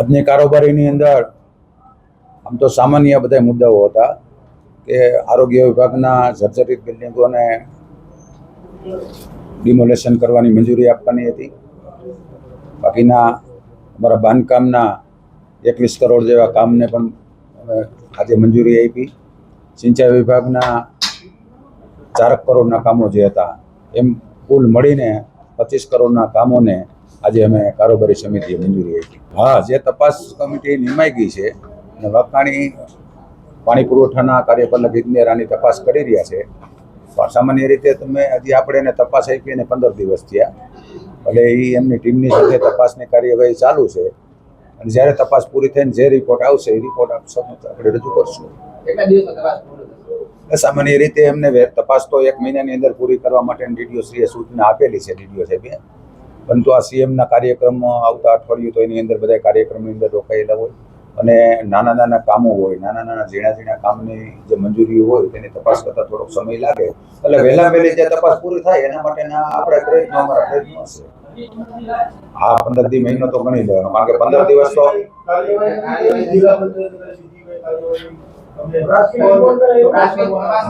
આજની કારોબારીની અંદર આમ તો સામાન્ય બધા મુદ્દાઓ હતા કે આરોગ્ય વિભાગના જર્જરિત બિલ્ડિંગોને ડિમોલેશન કરવાની મંજૂરી આપવાની હતી. બાકીના અમારા બાંધકામના એકવીસ કરોડ જેવા કામને પણ આજે મંજૂરી આપી. સિંચાઈ વિભાગના ચારક કરોડના કામો જે હતા એમ કુલ મળીને પચીસ કરોડના કામોને આજે અમે કારોબારી સમિતિએ મંજૂરી આપી. હા, જે તપાસ કમિટી નિમાઈ ગઈ છે અને વકાણી પાણી પુરવઠાના કાર્યપાલક ઇજનેર આની તપાસ કરી રહ્યા છે પણ સામાન્ય રીતે તમે હજી આપણે એને તપાસ આપી અને પંદર દિવસ થયા. એટલે એ એમની ટીમની સાથે તપાસની કાર્યવાહી ચાલુ છે, અને જ્યારે તપાસ પૂરી થઈને જે રિપોર્ટ આવશે, એ રિપોર્ટ આપણે રજૂ કરશું. સામાન્ય રીતે એમને તપાસ તો એક મહિનાની અંદર પૂરી કરવા માટે ડીડીઓ શ્રીએ સૂચના આપેલી છે, ડીડીઓ સાહેબે. પરંતુ આ સીએમના કાર્યક્રમ આવતા અઠવાડિયું તો એની અંદર બધા કાર્યક્રમની અંદર રોકાયેલા હોય. અને નાના નાના કામો હોય, નાના નાના ઝીણા ઝીણા કામની જે મંજૂરી હોય તેની તપાસ કરતાં થોડોક સમય લાગે. એટલે વહેલા વહેલી જે તપાસ પૂરી થાય, એના માટેના આપણે પ્રયત્નો, અમારા પ્રયત્નો હશે હા પંદર દી મહિનો તો ગણી લેવાનો, કારણ કે પંદર દિવસ તો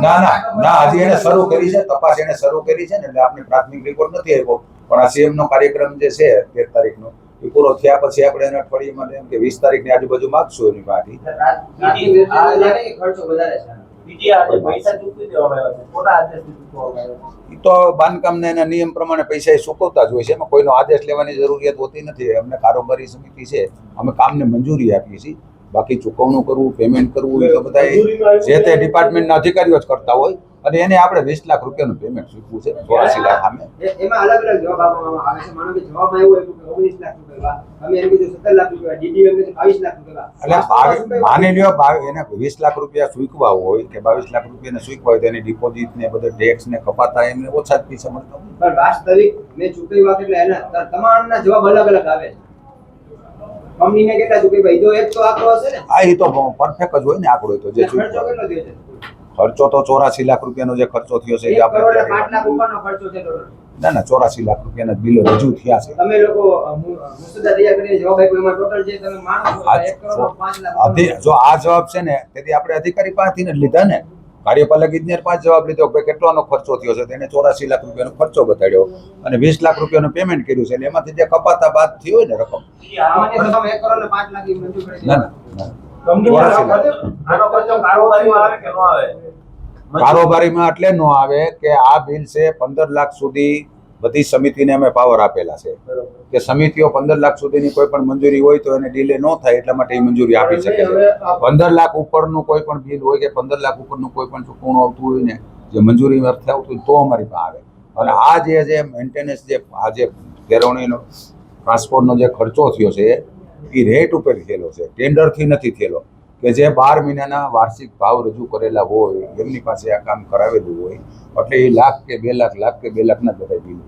ના ના ના હજી એને શરૂ કરી છે તપાસ એને શરૂ કરી છે ને એટલે આપણે પ્રાથમિક રિપોર્ટ નથી આવ્યો પણ આ સીએમ નો કાર્યક્રમ જે છે તેર તારીખનો એ પૂરો થયા પછી આપણે એને અઠવાડિયામાં એમ કે વીસ તારીખની આજુબાજુ માગશું એની પાસેથી પ્રાથમિક વેચાણ લાગે કે ખર્ચો વધારે છે. બીજી આજે પૈસા ચૂકવી દેવામાં આવ્યા છે ખોટા આદેશથી ચૂકવવામાં આવ્યા છે? ઈ તો બાંધકામના એના નિયમ પ્રમાણે પૈસા એ ચૂકવતા જ હોય છે એમાં કોઈનો આદેશ લેવાની જરૂરિયાત હોતી નથી. અમને કારોબારી સમિતિ છે અમે કામને મંજૂરી આપીએ છીએ. બાકી ચૂકવણું કરવું પેમેન્ટ કરવું એ તો બધા જે તે ડિપાર્ટમેન્ટના અધિકારીઓ જ કરતા હોય. અને એને આપણે વીસ લાખ રૂપિયાનું પેમેન્ટ ચૂકવું છે ચોરાસી લાખ સામે. એમાં અલગ અલગ જવાબ આપવામાં આવે છે. માનો કે જવાબમાં એવું આવ્યું કે ઓગણીસ લાખ રૂપિયા અમે એમ કીધું સત્તર લાખ રૂપિયા ડીડી એમ બાવીસ લાખ રૂપિયા એટલે માની લ્યો એને વીસ લાખ રૂપિયા ચૂકવા હોય કે બાવીસ લાખ રૂપિયાને ચૂકવા હોય તો એની ડિપોઝિટ ને બધા ટેક્સ ને કપાતા એમને ઓછા જ પૈસા મળતા પણ વાસ્તવિક મેં ચૂકવ્યા એટલે એના તમામના જવાબ અલગ અલગ આવે છે. કંપનીને કહેતા કે ભાઈ જો એક તો આંકડો હશે ને. આ એ તો પરફેક્ટ જ હોય ને આંકડો તો જે ખર્ચો તો ચોરાસી લાખ રૂપિયાનો જે ખર્ચો થયો છે એ આપણે ને ના ના ચોરાસી લાખ રૂપિયાના બિલો રજૂ થયા છે. તમે લોકો જવાબ આપ્યો એમાં ટોટલ જે તમે ને લાખ જો આ જવાબ છે ને તેથી આપણે અધિકારી પાસેથી જ લીધા ને. કાર્યપાલક ઇજનેર પાસે જવાબ લીધો. કે કેટલાનો ખર્ચો થયો છે? તેને ચોરાસી લાખ રૂપિયાનો ખર્ચો બતાડ્યો અને વીસ લાખ રૂપિયાનું પેમેન્ટ કર્યું છે. એટલે એમાંથી જે કપાતા બાદ થયો ને રકમ. ને પાંચ ના કારોબારીમાં એટલે નો આવે કે આ બિલ છે પંદર લાખ સુધી બધી સમિતિને અમે પાવર આપેલા છે. કે સમિતિઓ પંદર લાખ સુધીની કોઈ પણ મંજૂરી હોય તો એને ડીલે ન થાય એટલા માટે એ મંજૂરી આપી શકે છે. પંદર લાખ ઉપરનું કોઈ પણ બિલ હોય કે પંદર લાખ ઉપરનું કોઈ પણ ચૂકવણું આવતું હોય ને જે મંજૂરી અર્થે આવતું હોય તો અમારી પાસે આવે. અને આ જે જે મેન્ટેનન્સ જે આ જે કેળવણીનો ટ્રાન્સપોર્ટનો જે ખર્ચો થયો છે એ રેટ ઉપર થયેલો છે. ટેન્ડરથી નથી થયેલો. કે જે બાર મહિનાના વાર્ષિક ભાવ રજૂ કરેલા હોય, એમની પાસે આ કામ કરાવેલું હોય, એટલે એ લાખ કે બે લાખ લાખ કે બે લાખના બધા બિલ